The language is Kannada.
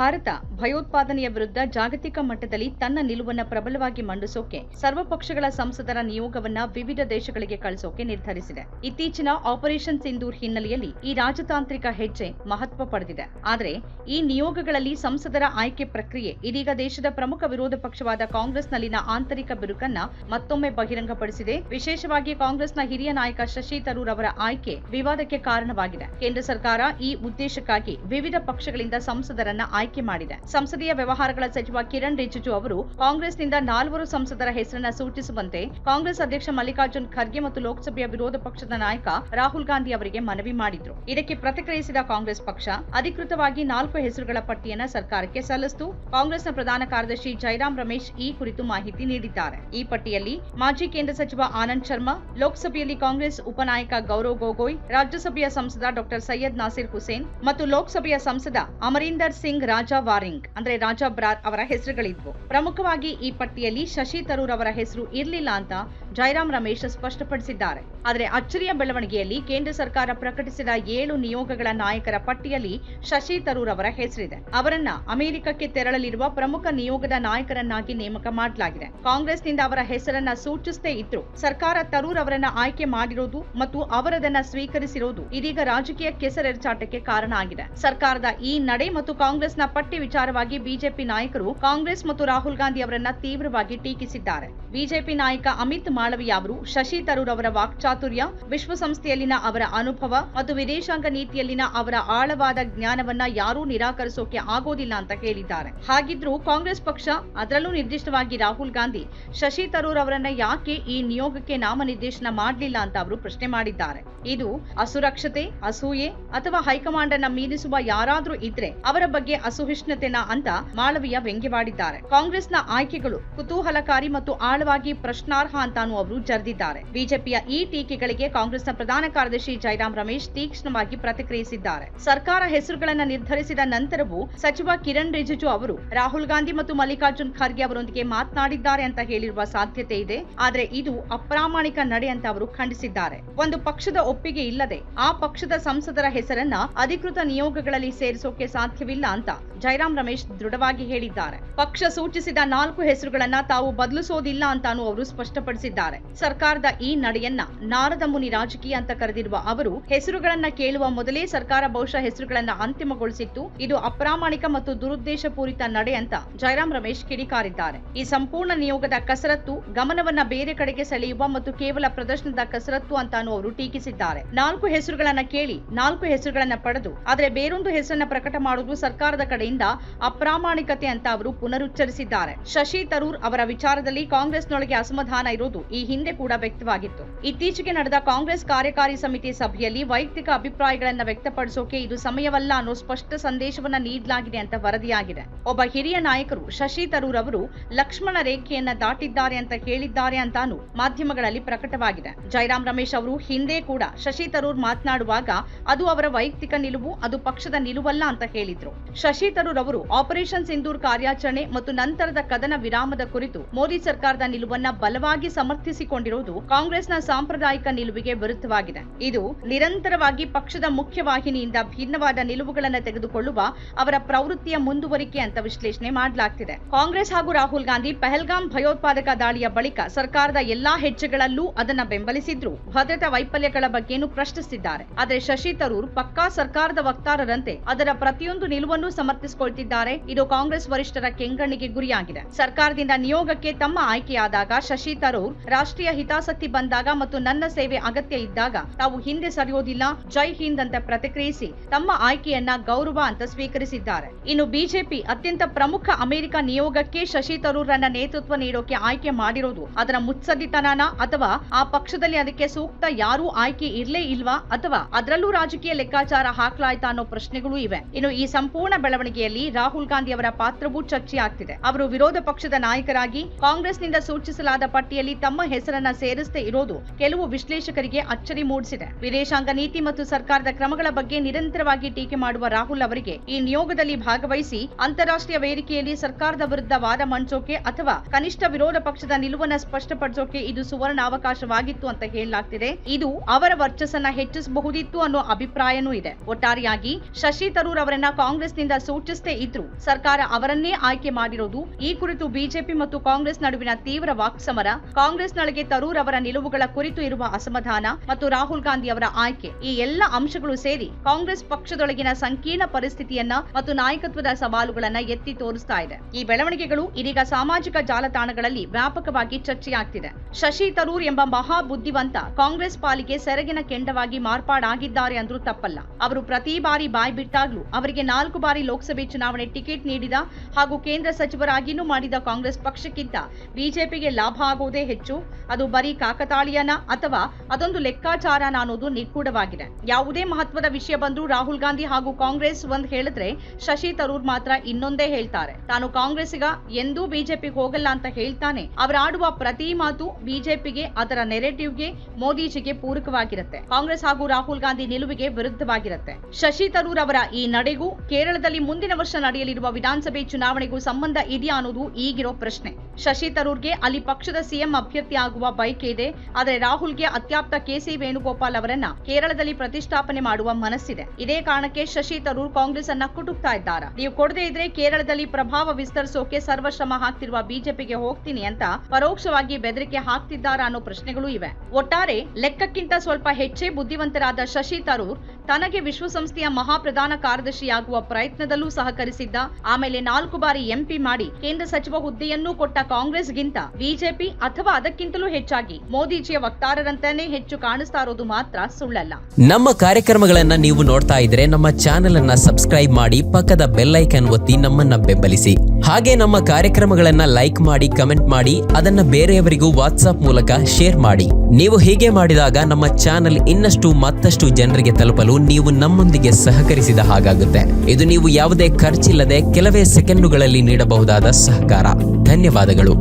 ಭಾರತ ಭಯೋತ್ಪಾದನೆಯ ವಿರುದ್ಧ ಜಾಗತಿಕ ಮಟ್ಟದಲ್ಲಿ ತನ್ನ ನಿಲುವನ್ನು ಪ್ರಬಲವಾಗಿ ಮಂಡಿಸೋಕೆ ಸರ್ವಪಕ್ಷಗಳ ಸಂಸದರ ನಿಯೋಗವನ್ನ ವಿವಿಧ ದೇಶಗಳಿಗೆ ಕಳಿಸೋಕೆ ನಿರ್ಧರಿಸಿದೆ. ಇತ್ತೀಚಿನ ಆಪರೇಷನ್ ಸಿಂಧೂರ್ ಹಿನ್ನೆಲೆಯಲ್ಲಿ ಈ ರಾಜತಾಂತ್ರಿಕ ಹೆಜ್ಜೆ ಮಹತ್ವ ಪಡೆದಿದೆ. ಆದರೆ, ಈ ನಿಯೋಗಗಳಲ್ಲಿ ಸಂಸದರ ಆಯ್ಕೆ ಪ್ರಕ್ರಿಯೆ ಇದೀಗ ದೇಶದ ಪ್ರಮುಖ ವಿರೋಧ ಪಕ್ಷವಾದ ಕಾಂಗ್ರೆಸ್ನಲ್ಲಿನ ಆಂತರಿಕ ಬಿರುಕನ್ನ ಮತ್ತೊಮ್ಮೆ ಬಹಿರಂಗಪಡಿಸಿದೆ. ವಿಶೇಷವಾಗಿ ಕಾಂಗ್ರೆಸ್ನ ಹಿರಿಯ ನಾಯಕ ಶಶಿ ತರೂರ್ ಅವರ ಆಯ್ಕೆ ವಿವಾದಕ್ಕೆ ಕಾರಣವಾಗಿದೆ. ಕೇಂದ್ರ ಸರ್ಕಾರ ಈ ಉದ್ದೇಶಕ್ಕಾಗಿ ವಿವಿಧ ಪಕ್ಷಗಳಿಂದ ಸಂಸದರನ್ನ ಆಯ್ಕೆ ಮಾಡಿದೆ. ಸಂಸದೀಯ ವ್ಯವಹಾರಗಳ ಸಚಿವ ಕಿರಣ್ ರಿಜಿಜು ಅವರು ಕಾಂಗ್ರೆಸ್ನಿಂದ ನಾಲ್ವರು ಸಂಸದರ ಹೆಸರನ್ನ ಸೂಚಿಸುವಂತೆ ಕಾಂಗ್ರೆಸ್ ಅಧ್ಯಕ್ಷ ಮಲ್ಲಿಕಾರ್ಜುನ್ ಖರ್ಗೆ ಮತ್ತು ಲೋಕಸಭೆಯ ವಿರೋಧ ಪಕ್ಷದ ನಾಯಕ ರಾಹುಲ್ ಗಾಂಧಿ ಅವರಿಗೆ ಮನವಿ ಮಾಡಿದ್ರು. ಇದಕ್ಕೆ ಪ್ರತಿಕ್ರಿಯಿಸಿದ ಕಾಂಗ್ರೆಸ್ ಪಕ್ಷ, ಅಧಿಕೃತವಾಗಿ ನಾಲ್ಕು ಹೆಸರುಗಳ ಪಟ್ಟಿಯನ್ನ ಸರ್ಕಾರಕ್ಕೆ ಸಲ್ಲಿಸಿತು. ಕಾಂಗ್ರೆಸ್ನ ಪ್ರಧಾನ ಕಾರ್ಯದರ್ಶಿ ಜೈರಾಮ್ ರಮೇಶ್ ಈ ಕುರಿತು ಮಾಹಿತಿ ನೀಡಿದ್ದಾರೆ. ಈ ಪಟ್ಟಿಯಲ್ಲಿ ಮಾಜಿ ಕೇಂದ್ರ ಸಚಿವ ಆನಂದ್ ಶರ್ಮಾ, ಲೋಕಸಭೆಯಲ್ಲಿ ಕಾಂಗ್ರೆಸ್ ಉಪನಾಯಕ ಗೌರವ್ ಗೊಗೊಯ್, ರಾಜ್ಯಸಭೆಯ ಸಂಸದ ಡಾಕ್ಟರ್ ಸೈಯದ್ ನಾಸಿರ್ ಹುಸೇನ್ ಮತ್ತು ಲೋಕಸಭೆಯ ಸಂಸದ ಅಮರೀಂದರ್ ಸಿಂಗ್ ರಾಜಾ ವಾರಿಂಗ್, ಅಂದ್ರೆ ರಾಜಾ ಬ್ರಾರ್ ಅವರ ಹೆಸರುಗಳಿದ್ವು. ಪ್ರಮುಖವಾಗಿ ಈ ಪಟ್ಟಿಯಲ್ಲಿ ಶಶಿ ತರೂರ್ ಅವರ ಹೆಸರು ಇರಲಿಲ್ಲ ಅಂತ ಜೈರಾಮ್ ರಮೇಶ್ ಸ್ಪಷ್ಟಪಡಿಸಿದ್ದಾರೆ. ಆದರೆ ಅಚ್ಚರಿಯ ಬೆಳವಣಿಗೆಯಲ್ಲಿ ಕೇಂದ್ರ ಸರ್ಕಾರ ಪ್ರಕಟಿಸಿದ ಏಳು ನಿಯೋಗಗಳ ನಾಯಕರ ಪಟ್ಟಿಯಲ್ಲಿ ಶಶಿ ತರೂರ್ ಅವರ ಹೆಸರಿದೆ. ಅವರನ್ನ ಅಮೆರಿಕಕ್ಕೆ ತೆರಳಲಿರುವ ಪ್ರಮುಖ ನಿಯೋಗದ ನಾಯಕರನ್ನಾಗಿ ನೇಮಕ ಮಾಡಲಾಗಿದೆ. ಕಾಂಗ್ರೆಸ್ನಿಂದ ಅವರ ಹೆಸರನ್ನ ಸೂಚಿಸದೇ ಇದ್ರು ಸರ್ಕಾರ ತರೂರ್ ಅವರನ್ನ ಆಯ್ಕೆ ಮಾಡಿರೋದು ಮತ್ತು ಅವರದನ್ನ ಸ್ವೀಕರಿಸಿರೋದು ಇದೀಗ ರಾಜಕೀಯ ಕೆಸರೆರಚಾಟಕ್ಕೆ ಕಾರಣ ಆಗಿದೆ. ಸರ್ಕಾರದ ಈ ನಡೆ ಮತ್ತು ಕಾಂಗ್ರೆಸ್ನ ಪಟ್ಟಿ ವಿಚಾರವಾಗಿ ಬಿಜೆಪಿ ನಾಯಕರು ಕಾಂಗ್ರೆಸ್ ಮತ್ತು ರಾಹುಲ್ ಗಾಂಧಿ ಅವರನ್ನ ತೀವ್ರವಾಗಿ ಟೀಕಿಸಿದ್ದಾರೆ. ಬಿಜೆಪಿ ನಾಯಕ ಅಮಿತ್ ಮಾಳವಿಯಾ ಅವರು ಶಶಿ ತರೂರ್ ಅವರ ವಾಕ್ಚಾತುರ್ಯ, ವಿಶ್ವಸಂಸ್ಥೆಯಲ್ಲಿನ ಅವರ ಅನುಭವ ಮತ್ತು ವಿದೇಶಾಂಗ ನೀತಿಯಲ್ಲಿನ ಅವರ ಆಳವಾದ ಜ್ಞಾನವನ್ನ ಯಾರೂ ನಿರಾಕರಿಸೋಕೆ ಆಗೋದಿಲ್ಲ ಅಂತ ಹೇಳಿದ್ದಾರೆ. ಹಾಗಿದ್ರೂ ಕಾಂಗ್ರೆಸ್ ಪಕ್ಷ, ಅದರಲ್ಲೂ ನಿರ್ದಿಷ್ಟವಾಗಿ ರಾಹುಲ್ ಗಾಂಧಿ, ಶಶಿ ತರೂರ್ ಅವರನ್ನ ಯಾಕೆ ಈ ನಿಯೋಗಕ್ಕೆ ನಾಮನಿರ್ದೇಶನ ಮಾಡಲಿಲ್ಲ ಅಂತ ಅವರು ಪ್ರಶ್ನೆ ಮಾಡಿದ್ದಾರೆ. ಇದು ಅಸುರಕ್ಷತೆ, ಅಸೂಯೆ ಅಥವಾ ಹೈಕಮಾಂಡ್ ಅನ್ನ ಮೀರಿಸುವ ಯಾರಾದ್ರೂ ಇದ್ರೆ ಅವರ ಬಗ್ಗೆ ಅಸಹಿಷ್ಣುತೆನ ಅಂತ ಮಾಳವಿಯ ವ್ಯಂಗ್ಯವಾಡಿದ್ದಾರೆ. ಕಾಂಗ್ರೆಸ್ನ ಆಯ್ಕೆಗಳು ಕುತೂಹಲಕಾರಿ ಮತ್ತು ಆಳವಾಗಿ ಪ್ರಶ್ನಾರ್ಹ ಅಂತಾನು ಅವರು ಜರೆದಿದ್ದಾರೆ. ಬಿಜೆಪಿಯ ಈ ಟೀಕೆಗಳಿಗೆ ಕಾಂಗ್ರೆಸ್ನ ಪ್ರಧಾನ ಕಾರ್ಯದರ್ಶಿ ಜೈರಾಮ್ ರಮೇಶ್ ತೀಕ್ಷ್ಣವಾಗಿ ಪ್ರತಿಕ್ರಿಯಿಸಿದ್ದಾರೆ. ಸರ್ಕಾರ ಹೆಸರುಗಳನ್ನು ನಿರ್ಧರಿಸಿದ ನಂತರವೂ ಸಚಿವ ಕಿರಣ್ ರಿಜಿಜು ಅವರು ರಾಹುಲ್ ಗಾಂಧಿ ಮತ್ತು ಮಲ್ಲಿಕಾರ್ಜುನ್ ಖರ್ಗೆ ಅವರೊಂದಿಗೆ ಮಾತನಾಡಿದ್ದಾರೆ ಅಂತ ಹೇಳಿರುವ ಸಾಧ್ಯತೆ ಇದೆ. ಆದರೆ ಇದು ಅಪ್ರಾಮಾಣಿಕ ನಡೆ ಅಂತ ಅವರು ಖಂಡಿಸಿದ್ದಾರೆ. ಒಂದು ಪಕ್ಷದ ಒಪ್ಪಿಗೆ ಇಲ್ಲದೆ ಆ ಪಕ್ಷದ ಸಂಸದರ ಹೆಸರನ್ನ ಅಧಿಕೃತ ನಿಯೋಗಗಳಲ್ಲಿ ಸೇರಿಸೋಕೆ ಸಾಧ್ಯವಿಲ್ಲ ಅಂತ ಜೈರಾಮ್ ರಮೇಶ್ ದೃಢವಾಗಿ ಹೇಳಿದ್ದಾರೆ. ಪಕ್ಷ ಸೂಚಿಸಿದ ನಾಲ್ಕು ಹೆಸರುಗಳನ್ನ ತಾವು ಬದಲಿಸೋದಿಲ್ಲ ಅಂತಾನು ಅವರು ಸ್ಪಷ್ಟಪಡಿಸಿದ್ದಾರೆ. ಸರ್ಕಾರದ ಈ ನಡೆಯನ್ನ ನಾರದ ಮುನಿ ರಾಜಕೀಯ ಅಂತ ಕರೆದಿರುವ ಅವರು, ಹೆಸರುಗಳನ್ನ ಕೇಳುವ ಮೊದಲೇ ಸರ್ಕಾರ ಬಹುಶಃ ಹೆಸರುಗಳನ್ನ ಅಂತಿಮಗೊಳಿಸಿತ್ತು. ಇದು ಅಪ್ರಾಮಾಣಿಕ ಮತ್ತು ದುರುದ್ದೇಶಪೂರಿತ ನಡೆ ಅಂತ ಜಯರಾಮ್ ರಮೇಶ್ ಕಿಡಿಕಾರಿದ್ದಾರೆ. ಈ ಸಂಪೂರ್ಣ ನಿಯೋಗದ ಕಸರತ್ತು, ಗಮನವನ್ನ ಬೇರೆ ಕಡೆಗೆ ಸೆಳೆಯುವ ಮತ್ತು ಕೇವಲ ಪ್ರದರ್ಶನದ ಕಸರತ್ತು ಅಂತಾನು ಅವರು ಟೀಕಿಸಿದ್ದಾರೆ. ನಾಲ್ಕು ಹೆಸರುಗಳನ್ನ ಕೇಳಿ, ನಾಲ್ಕು ಹೆಸರುಗಳನ್ನ ಪಡೆದು, ಆದರೆ ಬೇರೊಂದು ಹೆಸರನ್ನ ಪ್ರಕಟ ಮಾಡುವುದು ಸರ್ಕಾರದ ಕಡೆಯಿಂದ ಅಪ್ರಾಮಾಣಿಕತೆ ಅಂತ ಅವರು ಪುನರುಚ್ಚರಿಸಿದ್ದಾರೆ. ಶಶಿ ತರೂರ್ ಅವರ ವಿಚಾರದಲ್ಲಿ ಕಾಂಗ್ರೆಸ್ನೊಳಗೆ ಅಸಮಾಧಾನ ಇರೋದು ಈ ಹಿಂದೆ ಕೂಡ ವ್ಯಕ್ತವಾಗಿತ್ತು. ಇತ್ತೀಚೆಗೆ ನಡೆದ ಕಾಂಗ್ರೆಸ್ ಕಾರ್ಯಕಾರಿ ಸಮಿತಿ ಸಭೆಯಲ್ಲಿ ವೈಯಕ್ತಿಕ ಅಭಿಪ್ರಾಯಗಳನ್ನ ವ್ಯಕ್ತಪಡಿಸೋಕೆ ಇದು ಸಮಯವಲ್ಲ ಅನ್ನೋ ಸ್ಪಷ್ಟ ಸಂದೇಶವನ್ನ ನೀಡಲಾಗಿದೆ ಅಂತ ವರದಿಯಾಗಿದೆ. ಒಬ್ಬ ಹಿರಿಯ ನಾಯಕರು ಶಶಿ ತರೂರ್ ಅವರು, ಲಕ್ಷ್ಮಣ ರೇಖೆಯನ್ನ ದಾಟಿದ್ದಾರೆ ಅಂತ ಹೇಳಿದ್ದಾರೆ ಅಂತಾನು ಮಾಧ್ಯಮಗಳಲ್ಲಿ ಪ್ರಕಟವಾಗಿದೆ. ಜೈರಾಮ್ ರಮೇಶ್ ಅವರು ಹಿಂದೆ ಕೂಡ ಶಶಿ ತರೂರ್ ಮಾತನಾಡುವಾಗ, ಅದು ಅವರ ವೈಯಕ್ತಿಕ ನಿಲುವು, ಅದು ಪಕ್ಷದ ನಿಲುವಲ್ಲ ಅಂತ ಹೇಳಿದ್ರು. ಶಶಿ ತರೂರ್ ಅವರು ಆಪರೇಷನ್ ಸಿಂಧೂರ್ ಕಾರ್ಯಾಚರಣೆ ಮತ್ತು ನಂತರದ ಕದನ ವಿರಾಮದ ಕುರಿತು ಮೋದಿ ಸರ್ಕಾರದ ನಿಲುವನ್ನ ಬಲವಾಗಿ ಸಮರ್ಥಿಸಿಕೊಂಡಿರುವುದು ಕಾಂಗ್ರೆಸ್ನ ಸಾಂಪ್ರದಾಯಿಕ ನಿಲುವಿಗೆ ವಿರುದ್ಧವಾಗಿದೆ. ಇದು ನಿರಂತರವಾಗಿ ಪಕ್ಷದ ಮುಖ್ಯವಾಹಿನಿಯಿಂದ ಭಿನ್ನವಾದ ನಿಲುವುಗಳನ್ನು ತೆಗೆದುಕೊಳ್ಳುವ ಅವರ ಪ್ರವೃತ್ತಿಯ ಮುಂದುವರಿಕೆ ಅಂತ ವಿಶ್ಲೇಷಣೆ ಮಾಡಲಾಗ್ತಿದೆ. ಕಾಂಗ್ರೆಸ್ ಹಾಗೂ ರಾಹುಲ್ ಗಾಂಧಿ ಪೆಹಲ್ಗಾಂ ಭಯೋತ್ಪಾದಕ ದಾಳಿಯ ಬಳಿಕ ಸರ್ಕಾರದ ಎಲ್ಲಾ ಹೆಜ್ಜೆಗಳಲ್ಲೂ ಅದನ್ನ ಬೆಂಬಲಿಸಿದ್ರು. ಭದ್ರತಾ ವೈಫಲ್ಯಗಳ ಬಗ್ಗೆನೂ ಪ್ರಶ್ನಿಸಿದ್ದಾರೆ. ಆದರೆ ಶಶಿ ತರೂರ್ ಪಕ್ಕಾ ಸರ್ಕಾರದ ವಕ್ತಾರರಂತೆ ಅದರ ಪ್ರತಿಯೊಂದು ನಿಲುವನ್ನು ಸಮರ್ಥಿಸಿಕೊಳ್ತಿದ್ದಾರೆ. ಇದು ಕಾಂಗ್ರೆಸ್ ವರಿಷ್ಠರ ಕೆಂಗಣ್ಣಿಗೆ ಗುರಿಯಾಗಿದೆ. ಸರ್ಕಾರದಿಂದ ನಿಯೋಗಕ್ಕೆ ತಮ್ಮ ಆಯ್ಕೆಯಾದಾಗ ಶಶಿ ತರೂರ್ ರಾಷ್ಟ್ರೀಯ ಹಿತಾಸಕ್ತಿ ಬಂದಾಗ ಮತ್ತು ನನ್ನ ಸೇವೆ ಅಗತ್ಯ ಇದ್ದಾಗ ತಾವು ಹಿಂದೆ ಸರಿಯೋದಿಲ್ಲ. ಜೈ ಹಿಂದ್ ಅಂತ ಪ್ರತಿಕ್ರಿಯಿಸಿ ತಮ್ಮ ಆಯ್ಕೆಯನ್ನ ಗೌರವ ಅಂತ ಸ್ವೀಕರಿಸಿದ್ದಾರೆ. ಇನ್ನು ಬಿಜೆಪಿ ಅತ್ಯಂತ ಪ್ರಮುಖ ಅಮೆರಿಕ ನಿಯೋಗಕ್ಕೆ ಶಶಿ ತರೂರ್ರನ್ನ ನೇತೃತ್ವ ನೀಡೋಕೆ ಆಯ್ಕೆ ಮಾಡಿರೋದು ಅದರ ಮುತ್ಸದ್ದಿತನಾನ ಅಥವಾ ಆ ಪಕ್ಷದಲ್ಲಿ ಅದಕ್ಕೆ ಸೂಕ್ತ ಯಾರೂ ಆಯ್ಕೆ ಇರ್ಲೇ ಇಲ್ವಾ ಅಥವಾ ಅದರಲ್ಲೂ ರಾಜಕೀಯ ಲೆಕ್ಕಾಚಾರ ಹಾಕ್ಲಾಯ್ತಾ ಅನ್ನೋ ಪ್ರಶ್ನೆಗಳು ಇವೆ. ಇನ್ನು ಈ ಸಂಪೂರ್ಣ ಬೆಳವಣಿಗೆಯಲ್ಲಿ ರಾಹುಲ್ ಗಾಂಧಿ ಅವರ ಪಾತ್ರವೂ ಚರ್ಚೆಯಾಗ್ತಿದೆ. ಅವರು ವಿರೋಧ ಪಕ್ಷದ ನಾಯಕರಾಗಿ ಕಾಂಗ್ರೆಸ್ನಿಂದ ಸೂಚಿಸಲಾದ ಪಟ್ಟಿಯಲ್ಲಿ ತಮ್ಮ ಹೆಸರನ್ನ ಸೇರಿಸದೇ ಇರೋದು ಕೆಲವು ವಿಶ್ಲೇಷಕರಿಗೆ ಅಚ್ಚರಿ ಮೂಡಿಸಿದೆ. ವಿದೇಶಾಂಗ ನೀತಿ ಮತ್ತು ಸರ್ಕಾರದ ಕ್ರಮಗಳ ಬಗ್ಗೆ ನಿರಂತರವಾಗಿ ಟೀಕೆ ಮಾಡುವ ರಾಹುಲ್ ಅವರಿಗೆ ಈ ನಿಯೋಗದಲ್ಲಿ ಭಾಗವಹಿಸಿ ಅಂತಾರಾಷ್ಟ್ರೀಯ ವೇದಿಕೆಯಲ್ಲಿ ಸರ್ಕಾರದ ವಿರುದ್ಧ ವಾದ ಮಂಡಿಸೋಕೆ ಅಥವಾ ಕನಿಷ್ಠ ವಿರೋಧ ಪಕ್ಷದ ನಿಲುವನ್ನ ಸ್ಪಷ್ಟಪಡಿಸೋಕೆ ಇದು ಸುವರ್ಣ ಅವಕಾಶವಾಗಿತ್ತು ಅಂತ ಹೇಳಲಾಗ್ತಿದೆ. ಇದು ಅವರ ವರ್ಚಸ್ಸನ್ನ ಹೆಚ್ಚಿಸಬಹುದಿತ್ತು ಅನ್ನೋ ಅಭಿಪ್ರಾಯನೂ ಇದೆ. ಒಟ್ಟಾರೆಯಾಗಿ ಶಶಿ ತರೂರ್ ಅವರನ್ನ ಕಾಂಗ್ರೆಸ್ನಿಂದ ಸೂಚಿಸದೇ ಇದ್ರು ಸರ್ಕಾರ ಅವರನ್ನೇ ಆಯ್ಕೆ ಮಾಡಿರೋದು ಈ ಕುರಿತು ಬಿಜೆಪಿ ಮತ್ತು ಕಾಂಗ್ರೆಸ್ ನಡುವಿನ ತೀವ್ರ ವಾಕ್ಸಮರ. ಕಾಂಗ್ರೆಸ್ನೊಳಗೆ ತರೂರ್ ಅವರ ನಿಲುವುಗಳ ಕುರಿತು ಇರುವ ಅಸಮಾಧಾನ ಮತ್ತು ರಾಹುಲ್ ಗಾಂಧಿ ಅವರ ಆಯ್ಕೆ, ಈ ಎಲ್ಲ ಅಂಶಗಳು ಸೇರಿ ಕಾಂಗ್ರೆಸ್ ಪಕ್ಷದೊಳಗಿನ ಸಂಕೀರ್ಣ ಪರಿಸ್ಥಿತಿಯನ್ನ ಮತ್ತು ನಾಯಕತ್ವದ ಸವಾಲುಗಳನ್ನ ಎತ್ತಿ ತೋರಿಸ್ತಾ ಇದೆ. ಈ ಬೆಳವಣಿಗೆಗಳು ಇದೀಗ ಸಾಮಾಜಿಕ ಜಾಲತಾಣಗಳಲ್ಲಿ ವ್ಯಾಪಕವಾಗಿ ಚರ್ಚೆಯಾಗ್ತಿದೆ. ಶಶಿ ತರೂರ್ ಎಂಬ ಮಹಾ ಬುದ್ಧಿವಂತ ಕಾಂಗ್ರೆಸ್ ಪಾಲಿಗೆ ಸೆರಗಿನ ಕೆಂಡವಾಗಿ ಮಾರ್ಪಾಡಾಗಿದ್ದಾರೆ ಅಂದ್ರೂ ತಪ್ಪಲ್ಲ. ಅವರು ಪ್ರತಿ ಬಾರಿ ಬಾಯ್ ಬಿಟ್ಟಾಗ್ಲೂ ಅವರಿಗೆ ನಾಲ್ಕು ಬಾರಿ ಲೋಕಸಭೆ ಚುನಾವಣೆ ಟಿಕೆಟ್ ನೀಡಿದ ಹಾಗೂ ಕೇಂದ್ರ ಸಚಿವರಾಗಿನೂ ಮಾಡಿದ ಕಾಂಗ್ರೆಸ್ ಪಕ್ಷಕ್ಕಿಂತ ಬಿಜೆಪಿಗೆ ಲಾಭ ಆಗೋದೇ ಹೆಚ್ಚು. ಅದು ಬರೀ ಕಾಕತಾಳೀಯನ ಅಥವಾ ಅದೊಂದು ಲೆಕ್ಕಾಚಾರನ ಅನ್ನೋದು ನಿಗೂಢವಾಗಿದೆ. ಯಾವುದೇ ಮಹತ್ವದ ವಿಷಯ ಬಂದು ರಾಹುಲ್ ಗಾಂಧಿ ಹಾಗೂ ಕಾಂಗ್ರೆಸ್ ಒಂದ್ ಹೇಳಿದ್ರೆ ಶಶಿ ತರೂರ್ ಮಾತ್ರ ಇನ್ನೊಂದೇ ಹೇಳ್ತಾರೆ. ತಾನು ಕಾಂಗ್ರೆಸ್ಗ ಎಂದೂ ಬಿಜೆಪಿಗೆ ಹೋಗಲ್ಲ ಅಂತ ಹೇಳ್ತಾನೆ. ಅವರಾಡುವ ಪ್ರತಿ ಮಾತು ಬಿಜೆಪಿಗೆ, ಅದರ ನೆರೆಟಿವ್ಗೆ, ಮೋದಿಜಿಗೆ ಪೂರಕವಾಗಿರುತ್ತೆ. ಕಾಂಗ್ರೆಸ್ ಹಾಗೂ ರಾಹುಲ್ ಗಾಂಧಿ ನಿಲುವಿಗೆ ವಿರುದ್ಧವಾಗಿರುತ್ತೆ. ಶಶಿ ತರೂರ್ ಅವರ ಈ ನಡೆಗೂ ಕೇರಳದಲ್ಲಿ ಮುಂದಿನ ವರ್ಷ ನಡೆಯಲಿರುವ ವಿಧಾನಸಭೆ ಚುನಾವಣೆಗೂ ಸಂಬಂಧ ಇದೆಯಾ ಅನ್ನೋದು ಈಗಿರೋ ಪ್ರಶ್ನೆ. ಶಶಿ ತರೂರ್ಗೆ ಅಲ್ಲಿ ಪಕ್ಷದ ಸಿಎಂ ಅಭ್ಯರ್ಥಿ ಆಗುವ ಬಯಕೆ ಇದೆ. ಆದರೆ ರಾಹುಲ್ಗೆ ಅತ್ಯಾಪ್ತ ಕೆಸಿ ವೇಣುಗೋಪಾಲ್ ಅವರನ್ನ ಕೇರಳದಲ್ಲಿ ಪ್ರತಿಷ್ಠಾಪನೆ ಮಾಡುವ ಮನಸ್ಸಿದೆ. ಇದೇ ಕಾರಣಕ್ಕೆ ಶಶಿ ತರೂರ್ ಕಾಂಗ್ರೆಸ್ ಅನ್ನ ಕುಟುಕ್ತಾ ಇದ್ದಾರೆ? ನೀವು ಕೊಡದೇ ಇದ್ರೆ ಕೇರಳದಲ್ಲಿ ಪ್ರಭಾವ ವಿಸ್ತರಿಸೋಕೆ ಸರ್ವಶ್ರಮ ಹಾಕ್ತಿರುವ ಬಿಜೆಪಿಗೆ ಹೋಗ್ತೀನಿ ಅಂತ ಪರೋಕ್ಷವಾಗಿ ಬೆದರಿಕೆ ಹಾಕ್ತಿದ್ದಾರಾ ಅನ್ನೋ ಪ್ರಶ್ನೆಗಳು ಇವೆ. ಒಟ್ಟಾರೆ ಲೆಕ್ಕಕ್ಕಿಂತ ಸ್ವಲ್ಪ ಹೆಚ್ಚೇ ಬುದ್ಧಿವಂತರಾದ ಶಶಿ ತರೂರ್ ತನಗೆ ವಿಶ್ವಸಂಸ್ಥೆಯ ಮಹಾಪ್ರಧಾನ ಕಾರ್ಯದರ್ಶಿಯಾಗುವ ಪ್ರಯತ್ನದಲ್ಲೂ ಸಹಕರಿಸಿದ್ದ, ಆಮೇಲೆ ನಾಲ್ಕು ಬಾರಿ ಎಂಪಿ ಮಾಡಿ ಕೇಂದ್ರ ಸಚಿವ ಹುದ್ದೆಯನ್ನೂ ಕೊಟ್ಟ ಕಾಂಗ್ರೆಸ್ಗಿಂತ ಬಿಜೆಪಿ ಅಥವಾ ಅದಕ್ಕಿಂತಲೂ ಹೆಚ್ಚಾಗಿ ಮೋದಿಜಿಯ ವಕ್ತಾರರಂತಾನೆ ಹೆಚ್ಚು ಕಾಣಿಸ್ತಾ ಇರೋದು ಮಾತ್ರ ಸುಳ್ಳಲ್ಲ. ನಮ್ಮ ಕಾರ್ಯಕ್ರಮಗಳನ್ನ ನೀವು ನೋಡ್ತಾ ಇದ್ರೆ ನಮ್ಮ ಚಾನೆಲ್ ಅನ್ನ ಸಬ್ಸ್ಕ್ರೈಬ್ ಮಾಡಿ ಪಕ್ಕದ ಬೆಲ್ ಒತ್ತಿ ನಮ್ಮನ್ನ ಬೆಂಬಲಿಸಿ. ಹಾಗೆ ನಮ್ಮ ಕಾರ್ಯಕ್ರಮಗಳನ್ನ ಲೈಕ್ ಮಾಡಿ, ಕಮೆಂಟ್ ಮಾಡಿ, ಅದನ್ನ ಬೇರೆಯವರಿಗೂ ವಾಟ್ಸ್ಆಪ್ ಮೂಲಕ ಶೇರ್ ಮಾಡಿ. ನೀವು ಹೀಗೆ ಮಾಡಿದಾಗ ನಮ್ಮ ಚಾನೆಲ್ ಇನ್ನಷ್ಟು ಮತ್ತಷ್ಟು ಜನರಿಗೆ ತಲುಪಲು ನೀವು ನಮ್ಮೊಂದಿಗೆ ಸಹಕರಿಸಿದ ಹಾಗಾಗುತ್ತೆ. ಇದು ನೀವು ಯಾವುದೇ ಖರ್ಚಿಲ್ಲದೆ ಕೆಲವೇ ಸೆಕೆಂಡುಗಳಲ್ಲಿ ನೀಡಬಹುದಾದ ಸಹಕಾರ. ಧನ್ಯವಾದಗಳು.